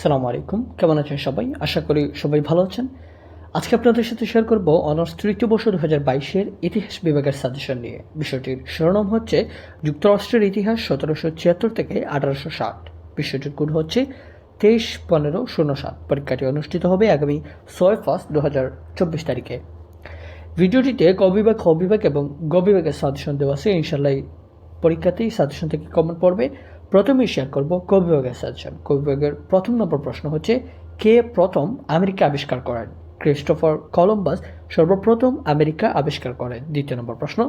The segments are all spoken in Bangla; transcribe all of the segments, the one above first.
আসসালামু আলাইকুম। কেমন আছেন সবাই? আশা করি সবাই ভালো আছেন। আজকে আপনাদের সাথে শেয়ার করব অনার্স তৃতীয় বর্ষ দু হাজার বাইশের ইতিহাস বিভাগের সাজেশন নিয়ে। বিষয়টির শিরোনাম হচ্ছে, যুক্তরাষ্ট্রের ইতিহাস সতেরোশো ছিয়াত্তর থেকে আঠারোশো ষাট। বিষয়টির কোড হচ্ছে তেইশ পনেরো শূন্য সাত। পরীক্ষাটি অনুষ্ঠিত হবে আগামী ছয় ফার্স্ট দু হাজার চব্বিশ তারিখে। ভিডিওটিতে ক বিভাগ, খ বিভাগ এবং গ বিভাগের সাজেশন দেওয়া আছে। ইনশাল্লাহ পরীক্ষাতেই সাজেশন থেকে কমন পড়বে। প্রথমেই শেয়ার করব ক বিভাগের সাজেশন ক প্রথম নম্বর প্রশ্ন হচ্ছে, কে প্রথম আমেরিকা আবিষ্কার করেন? ক্রিস্টোফার কলম্বাস সর্বপ্রথম আমেরিকা আবিষ্কার করেন। দ্বিতীয় নম্বর প্রশ্ন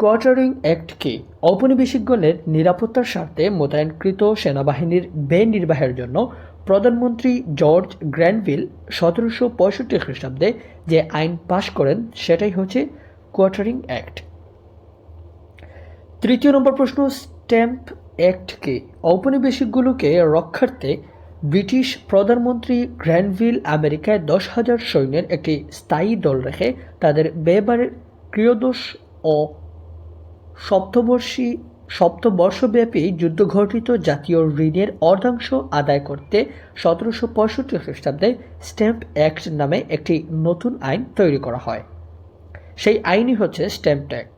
কোয়ার্টারিং অ্যাক্ট কি? ঔপনিবেশিকগণের নিরাপত্তার স্বার্থে মোতায়েনকৃত সেনাবাহিনীর বে নির্বাহের জন্য প্রধানমন্ত্রী জর্জ গ্র্যান্ডভিল সতেরোশো পঁয়ষট্টি খ্রিস্টাব্দে যে আইন পাশ করেন, সেটাই হচ্ছে কোয়ার্টারিং অ্যাক্ট তৃতীয় নম্বর প্রশ্ন, স্ট্যাম্প অ্যাক্ট কি ঔপনিবেশিকগুলোকে রক্ষার্থে ব্রিটিশ প্রধানমন্ত্রী গ্র্যান্ডভিল আমেরিকায় দশ হাজার সৈন্যের একটি স্থায়ী দল রেখে তাদের বেবারের ক্রিয়দোষ ও সপ্তবর্ষী সপ্তবর্ষব্যাপী যুদ্ধ ঘটিত জাতীয় ঋণের অর্ধাংশ আদায় করতে সতেরোশো পঁয়ষট্টি খ্রিস্টাব্দে স্ট্যাম্প অ্যাক্ট নামে একটি নতুন আইন তৈরি করা হয়। সেই আইনই হচ্ছে স্ট্যাম্প অ্যাক্ট।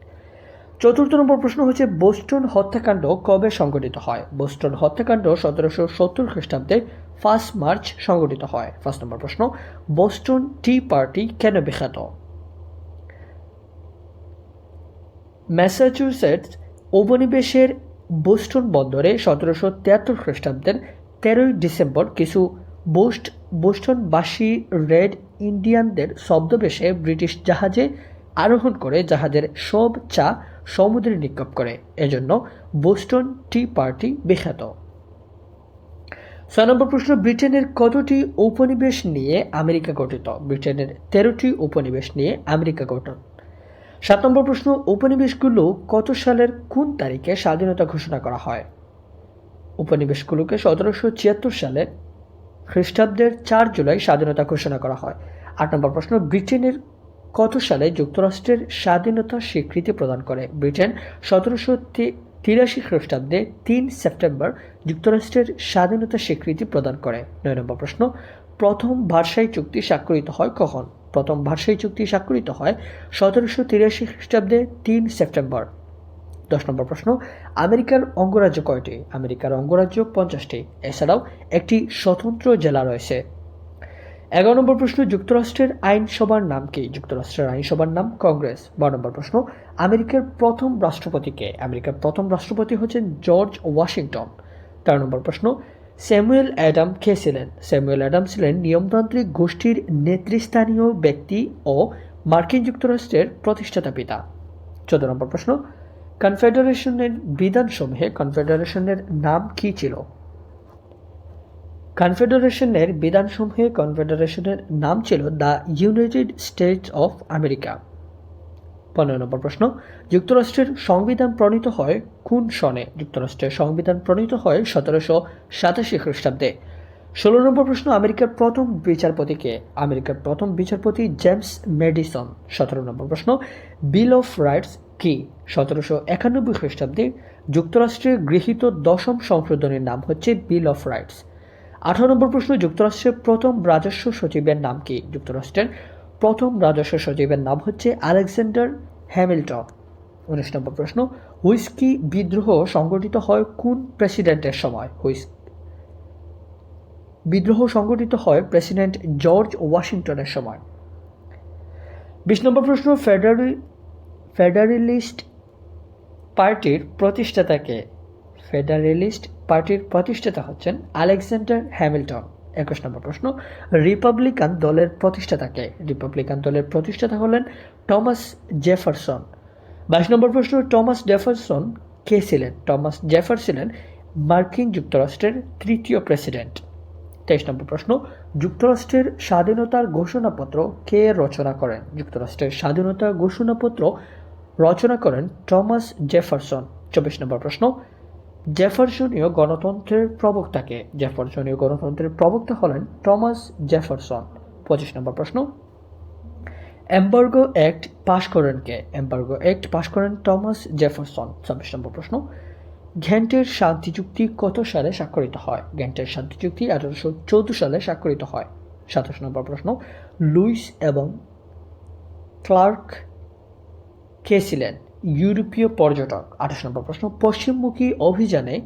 চতুর্থ নম্বর প্রশ্ন হচ্ছে, বোস্টন হত্যাকাণ্ড কবে সংঘটিত হয়? বোস্টন হত্যাকাণ্ড সতেরোশো সত্তর খ্রিস্টাব্দে ফার্স্ট মার্চ সংঘটিত হয়। ফার্স্ট নম্বর প্রশ্ন, বোস্টন টি পার্টি কেন বিখ্যাত? ম্যাসাচুসেটস উপনিবেশের বোস্টন বন্দরে সতেরোশো তিয়াত্তর খ্রিস্টাব্দের তেরোই ডিসেম্বর কিছু বোস্ট, বোস্টনবাসী রেড ইন্ডিয়ানদের শব্দবেশে ব্রিটিশ জাহাজে আরোহণ করে জাহাজের সব চা সমুদ্রে নিক্ষেপ করে। এজন্য বোস্টন টি পার্টি বিখ্যাত। ছয় নম্বর প্রশ্ন, ব্রিটেনের কতটি উপনিবেশ নিয়ে আমেরিকা গঠিত? ব্রিটেনের তেরোটি উপনিবেশ নিয়ে আমেরিকা গঠন। সাত নম্বর প্রশ্ন, উপনিবেশগুলো কত সালের কোন তারিখে স্বাধীনতা ঘোষণা করা হয়? উপনিবেশগুলোকে সতেরোশো ছিয়াত্তর সালের খ্রিস্টাব্দের চার জুলাই স্বাধীনতা ঘোষণা করা হয়। আট নম্বর প্রশ্ন, ব্রিটেনের কত সালে যুক্তরাষ্ট্রের স্বাধীনতা স্বীকৃতি প্রদান করে। ব্রিটেন সতেরোশো তিরাশি খ্রিস্টাব্দে তিন সেপ্টেম্বর যুক্তরাষ্ট্রের স্বাধীনতা স্বীকৃতি প্রদান করে। নয় নম্বর প্রশ্ন, প্রথম ভারসাই চুক্তি স্বাক্ষরিত হয় কখন? প্রথম ভারসাই চুক্তি স্বাক্ষরিত হয় সতেরোশো তিরাশি খ্রিস্টাব্দে তিন সেপ্টেম্বর। দশ নম্বর প্রশ্ন, আমেরিকার অঙ্গরাজ্য কয়টি? আমেরিকার অঙ্গরাজ্য পঞ্চাশটি। এছাড়াও একটি স্বতন্ত্র জেলা রয়েছে। এগারো নম্বর প্রশ্ন, যুক্তরাষ্ট্রের আইনসভার নাম কি? যুক্তরাষ্ট্রের আইনসভার নাম কংগ্রেস। বারো নম্বর প্রশ্ন, আমেরিকার প্রথম রাষ্ট্রপতি কে? আমেরিকার প্রথম রাষ্ট্রপতি হচ্ছেন জর্জ ওয়াশিংটন। তেরো নম্বর প্রশ্ন, স্যামুয়েল অ্যাডাম কে ছিলেন? স্যামুয়েল অ্যাডাম ছিলেন নিয়মতান্ত্রিক গোষ্ঠীর নেতৃস্থানীয় ব্যক্তি ও মার্কিন যুক্তরাষ্ট্রের প্রতিষ্ঠাতা পিতা। চোদ্দ নম্বর প্রশ্ন, কনফেডারেশনের বিধানসমূহে, কনফেডারেশনের নাম কি ছিল? কনফেডারেশনের বিধানসমূহে কনফেডারেশনের নাম ছিল the United States of America. পনেরো নম্বর প্রশ্ন, যুক্তরাষ্ট্রের সংবিধান প্রণীত হয় কোন সনে? যুক্তরাষ্ট্রের সংবিধান প্রণীত হয় সতেরোশো সাতাশি খ্রিস্টাব্দে। ষোলো নম্বর প্রশ্ন, আমেরিকার প্রথম বিচারপতিকে আমেরিকার প্রথম বিচারপতি জেমস মেডিসন। সতেরো নম্বর প্রশ্ন, বিল অফ রাইটস কি? সতেরোশো একানব্বই খ্রিস্টাব্দে যুক্তরাষ্ট্রের গৃহীত দশম সংশোধনের নাম হচ্ছে বিল অফ রাইটস। আঠারো নম্বর প্রশ্ন, যুক্তরাষ্ট্রের প্রথম রাজস্ব সচিবের নাম কি? যুক্তরাষ্ট্রের প্রথম রাজস্ব সচিবের নাম হচ্ছে আলেকজান্ডার হ্যামিল্টন। উনিশ নম্বর প্রশ্ন, হুইস্কি বিদ্রোহ সংগঠিত হয় কোন প্রেসিডেন্টের সময়? হুইস বিদ্রোহ সংগঠিত হয় প্রেসিডেন্ট জর্জ ওয়াশিংটনের সময়। বিশ নম্বর প্রশ্ন, ফেডারি ফেডারেলিস্ট পার্টির প্রতিষ্ঠাতাকে ফেডারেলিস্ট পার্টির প্রতিষ্ঠাতা হচ্ছেন আলেকজান্ডার হ্যামিল্টন। একুশ নম্বর প্রশ্ন, রিপাবলিকান দলের প্রতিষ্ঠাতাকে। রিপাবলিকান দলের প্রতিষ্ঠাতা হলেন টমাস জেফারসন। বাইশ নম্বর প্রশ্ন, টমাস জেফারসন কে ছিলেন? টমাস জেফার ছিলেন মার্কিন যুক্তরাষ্ট্রের তৃতীয় প্রেসিডেন্ট। তেইশ নম্বর প্রশ্ন, যুক্তরাষ্ট্রের স্বাধীনতার ঘোষণাপত্র কে রচনা করেন? যুক্তরাষ্ট্রের স্বাধীনতা ঘোষণাপত্র রচনা করেন টমাস জেফারসন। চব্বিশ নম্বর প্রশ্ন জেফারসনীয় গণতন্ত্রের প্রবক্তাকে, জেফারসনীয় গণতন্ত্রের প্রবক্তা হলেন টমাস জেফারসন। পঁচিশ নম্বর প্রশ্ন। এম্বার্গো অ্যাক্ট পাশ করেন কে? এম্বার্গো অ্যাক্ট পাশ করেন টমাস জেফারসন। ছাব্বিশ নম্বর প্রশ্ন। ঘ্যান্টের শান্তি চুক্তি কত সালে স্বাক্ষরিত হয়? ঘ্যান্টের শান্তি চুক্তি আঠারোশো চৌদ্দ সালে স্বাক্ষরিত হয়। সাতাশ নম্বর প্রশ্ন। লুইস এবং ক্লার্ক কে ছিলেন? ইউরোপীয় পর্যটক, আঠাশ নম্বর প্রশ্ন, পশ্চিমমুখী অভিযানে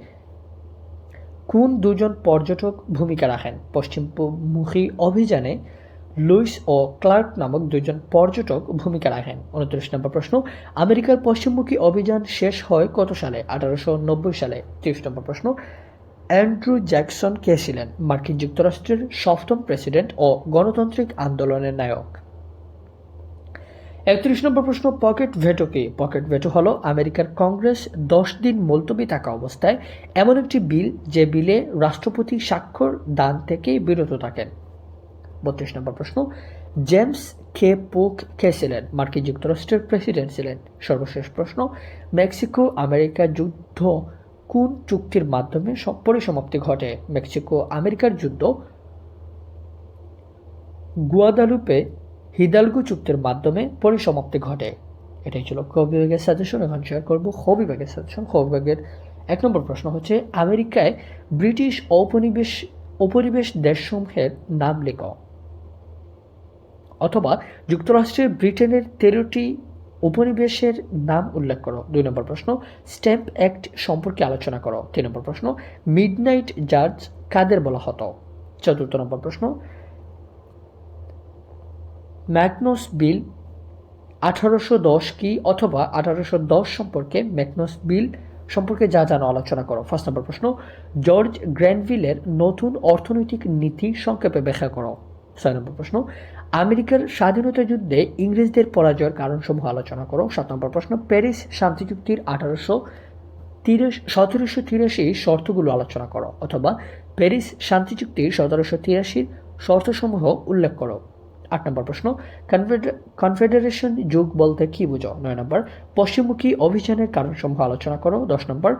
কোন দুজন পর্যটক ভূমিকা রাখেন? পশ্চিমমুখী অভিযানে লুইস ও ক্লার্ক নামক দুজন পর্যটক ভূমিকা রাখেন। উনত্রিশ নম্বর প্রশ্ন, আমেরিকার পশ্চিমমুখী অভিযান শেষ হয় কত সালে? আঠারোশো নব্বই সালে। তিরিশ নম্বর প্রশ্ন, অ্যান্ড্রু জ্যাকসন কে ছিলেন? মার্কিন যুক্তরাষ্ট্রের সপ্তম প্রেসিডেন্ট ও গণতান্ত্রিক আন্দোলনের নায়ক। একত্রিশ নম্বর প্রশ্ন, পকেট ভেটো কি? পকেট ভেটো হলো আমেরিকার কংগ্রেস দশ দিন মুলতবি থাকা অবস্থায় এমন একটি বিল যে বিলে রাষ্ট্রপতি স্বাক্ষর, দান থেকে বিরত থাকেন। বত্রিশ নম্বর প্রশ্ন, জেমস কে পোক কে ছিলেন? মার্কিন যুক্তরাষ্ট্রের প্রেসিডেন্ট ছিলেন। সর্বশেষ প্রশ্ন, মেক্সিকো আমেরিকা যুদ্ধ কোন চুক্তির মাধ্যমে পরিসমাপ্তি ঘটে? মেক্সিকো আমেরিকার যুদ্ধ, গুয়াদালুপে হিদালগো চুক্তির মাধ্যমে পরিসমাপ্তি ঘটে। এটাই ছিল খ বিভাগের সাজেশন এখন শেয়ার করব খ বিভাগের সাজেশন খ বিভাগের এক নম্বর প্রশ্ন হচ্ছে, আমেরিকায় ব্রিটিশ ঔপনিবেশ উপনিবেশ দেশসমূহের নাম লেখ। অথবা যুক্তরাষ্ট্রের ব্রিটেনের তেরোটি উপনিবেশের নাম উল্লেখ করো। দুই নম্বর প্রশ্ন, স্ট্যাম্প অ্যাক্ট সম্পর্কে আলোচনা করো। তিন নম্বর প্রশ্ন, মিডনাইট জাজ কাদের বলা হতো? চতুর্থ নম্বর প্রশ্ন ম্যাগনোস বিল আঠারোশো দশ কি অথবা আঠারোশো দশ সম্পর্কে ম্যাগনোস বিল সম্পর্কে যা জানো আলোচনা করো। ফার্স্ট নম্বর প্রশ্ন জর্জ গ্র্যান্ডভিলের নতুন অর্থনৈতিক নীতি সংক্ষেপে ব্যাখ্যা করো। ছয় নম্বর প্রশ্ন, আমেরিকার স্বাধীনতা যুদ্ধে ইংরেজদের পরাজয়ের কারণসমূহ আলোচনা করো। সাত নম্বর প্রশ্ন, প্যারিস শান্তি চুক্তির আঠারোশো তিরাশি, সতেরোশো তিরাশি শর্তগুলো আলোচনা করো অথবা প্যারিস শান্তি চুক্তির সতেরোশো তিরাশির শর্তসমূহ উল্লেখ করো। আট নম্বর প্রশ্ন কনফেডারেশন যুগ বলতে কি বুঝো? নয় নম্বর, পশ্চিমমুখী অভিযানের কারণসমূহ আলোচনা করো। দশ নম্বর,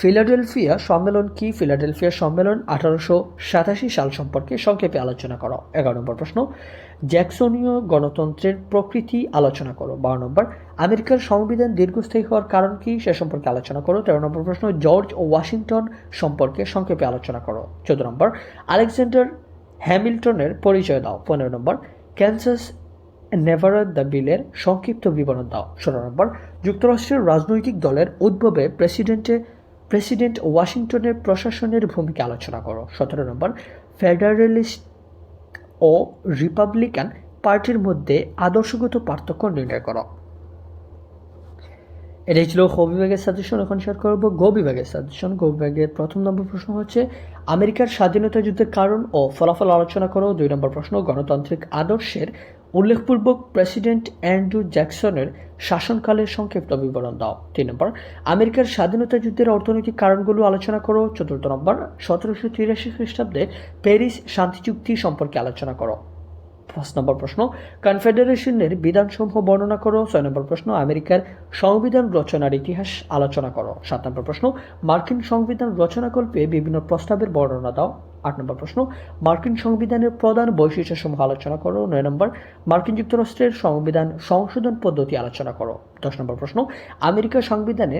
ফিলাডেলফিয়া সম্মেলন কি? ফিলাডেলফিয়া সম্মেলন আঠারোশো সাতাশি সাল সম্পর্কে সংক্ষেপে আলোচনা করো। এগারো নম্বর প্রশ্ন, জ্যাকসনীয় গণতন্ত্রের প্রকৃতি আলোচনা করো। বারো নম্বর, আমেরিকার সংবিধান দীর্ঘস্থায়ী হওয়ার কারণ কি? সে সম্পর্কে আলোচনা করো। তেরো নম্বর প্রশ্ন, জর্জ ও ওয়াশিংটন সম্পর্কে সংক্ষেপে আলোচনা করো। চোদ্দ নম্বর, আলেকজান্ডার হ্যামিল্টনের পরিচয় দাও। পনেরো নম্বর, ক্যান্সাস নেভারা দ্য বিলের সংক্ষিপ্ত বিবরণ দাও। ষোলো নম্বর, যুক্তরাষ্ট্রের রাজনৈতিক দলের উদ্ভবে প্রেসিডেন্টে, প্রেসিডেন্ট ওয়াশিংটনের প্রশাসনের ভূমিকা আলোচনা করো। সতেরো নম্বর, ফেডারেলিস্ট ও রিপাবলিকান পার্টির মধ্যে আদর্শগত পার্থক্য নির্ণয় করো। এটাই ছিল খ বিভাগের সাজেশন এখন শেয়ার করব গো বিভাগের সাজেশন গো বিভাগের প্রথম নম্বর প্রশ্ন হচ্ছে, আমেরিকার স্বাধীনতা যুদ্ধের কারণ ও ফলাফল আলোচনা করো। দুই নম্বর প্রশ্ন, গণতান্ত্রিক আদর্শের উল্লেখপূর্বক প্রেসিডেন্ট অ্যান্ড্রু জ্যাকসনের শাসনকালের সংক্ষিপ্ত বিবরণ দাও। তিন নম্বর, আমেরিকার স্বাধীনতা যুদ্ধের অর্থনৈতিক কারণগুলো আলোচনা করো। চতুর্থ নম্বর, সতেরোশো তিরাশি খ্রিস্টাব্দে প্যারিস শান্তি চুক্তি সম্পর্কে আলোচনা করো। পাঁচ নম্বর প্রশ্ন কনফেডারেশনের বিধানসমূহ বর্ণনা করো। ছয় নম্বর প্রশ্ন, আমেরিকার সংবিধান রচনার ইতিহাস আলোচনা করো। সাত নম্বর প্রশ্ন, মার্কিন সংবিধান রচনাকল্পে বিভিন্ন প্রস্তাবের বর্ণনা দাও। আট নম্বর প্রশ্ন, মার্কিন সংবিধানের প্রধান বৈশিষ্ট্যসমূহ আলোচনা করো। নয় নম্বর, মার্কিন যুক্তরাষ্ট্রের সংবিধান সংশোধন পদ্ধতি আলোচনা করো। দশ নম্বর প্রশ্ন, আমেরিকা সংবিধানে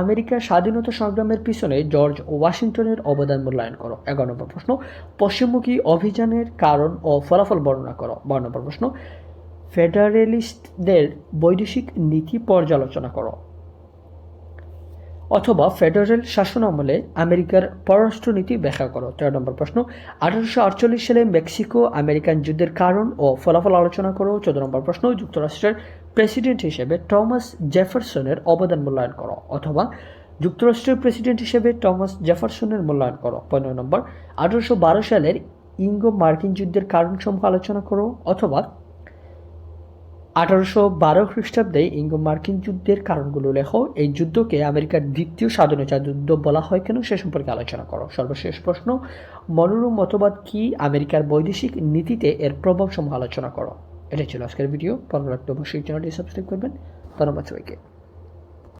আমেরিকার স্বাধীনতা সংগ্রামের পিছনে জর্জ ওয়াশিংটনের অবদান মূল্যায়ন করো। এগারো নম্বর প্রশ্ন, পশ্চিমমুখী অভিযানের কারণ ও ফলাফল বর্ণনা করো। বারো নম্বর প্রশ্ন, ফেডারেলিস্টদের বৈদেশিক নীতি পর্যালোচনা করো। অথবা ফেডারেল শাসন আমলে আমেরিকার পররাষ্ট্রনীতি ব্যাখ্যা করো। তেরো নম্বর প্রশ্ন, আঠারোশো আটচল্লিশ সালে মেক্সিকো আমেরিকান যুদ্ধের কারণ ও ফলাফল আলোচনা করো। চোদ্দ নম্বর প্রশ্ন, যুক্তরাষ্ট্রের প্রেসিডেন্ট হিসেবে টমাস জেফারসনের অবদান মূল্যায়ন করো, অথবা যুক্তরাষ্ট্রের প্রেসিডেন্ট হিসেবে টমাস জেফারসনের মূল্যায়ন করো। পনেরো নম্বর, আঠারোশো বারো সালের ইঙ্গো মার্কিন যুদ্ধের কারণসমূহ আলোচনা করো, অথবা আঠারোশো বারো খ্রিস্টাব্দে ইঙ্গো মার্কিন যুদ্ধের কারণগুলো লেখো। এই যুদ্ধকে আমেরিকার দ্বিতীয় স্বাধীনতা যুদ্ধ বলা হয় কেন সে সম্পর্কে আলোচনা করো। সর্বশেষ প্রশ্ন, মনোরম মতবাদ কি আমেরিকার বৈদেশিক নীতিতে এর প্রভাব সমূহ আলোচনা করো? এটাই ছিল আজকের ভিডিও পরবর্তী অবশ্যই চ্যানেলটি সাবস্ক্রাইব করবেন। ধন্যবাদ সবাইকে।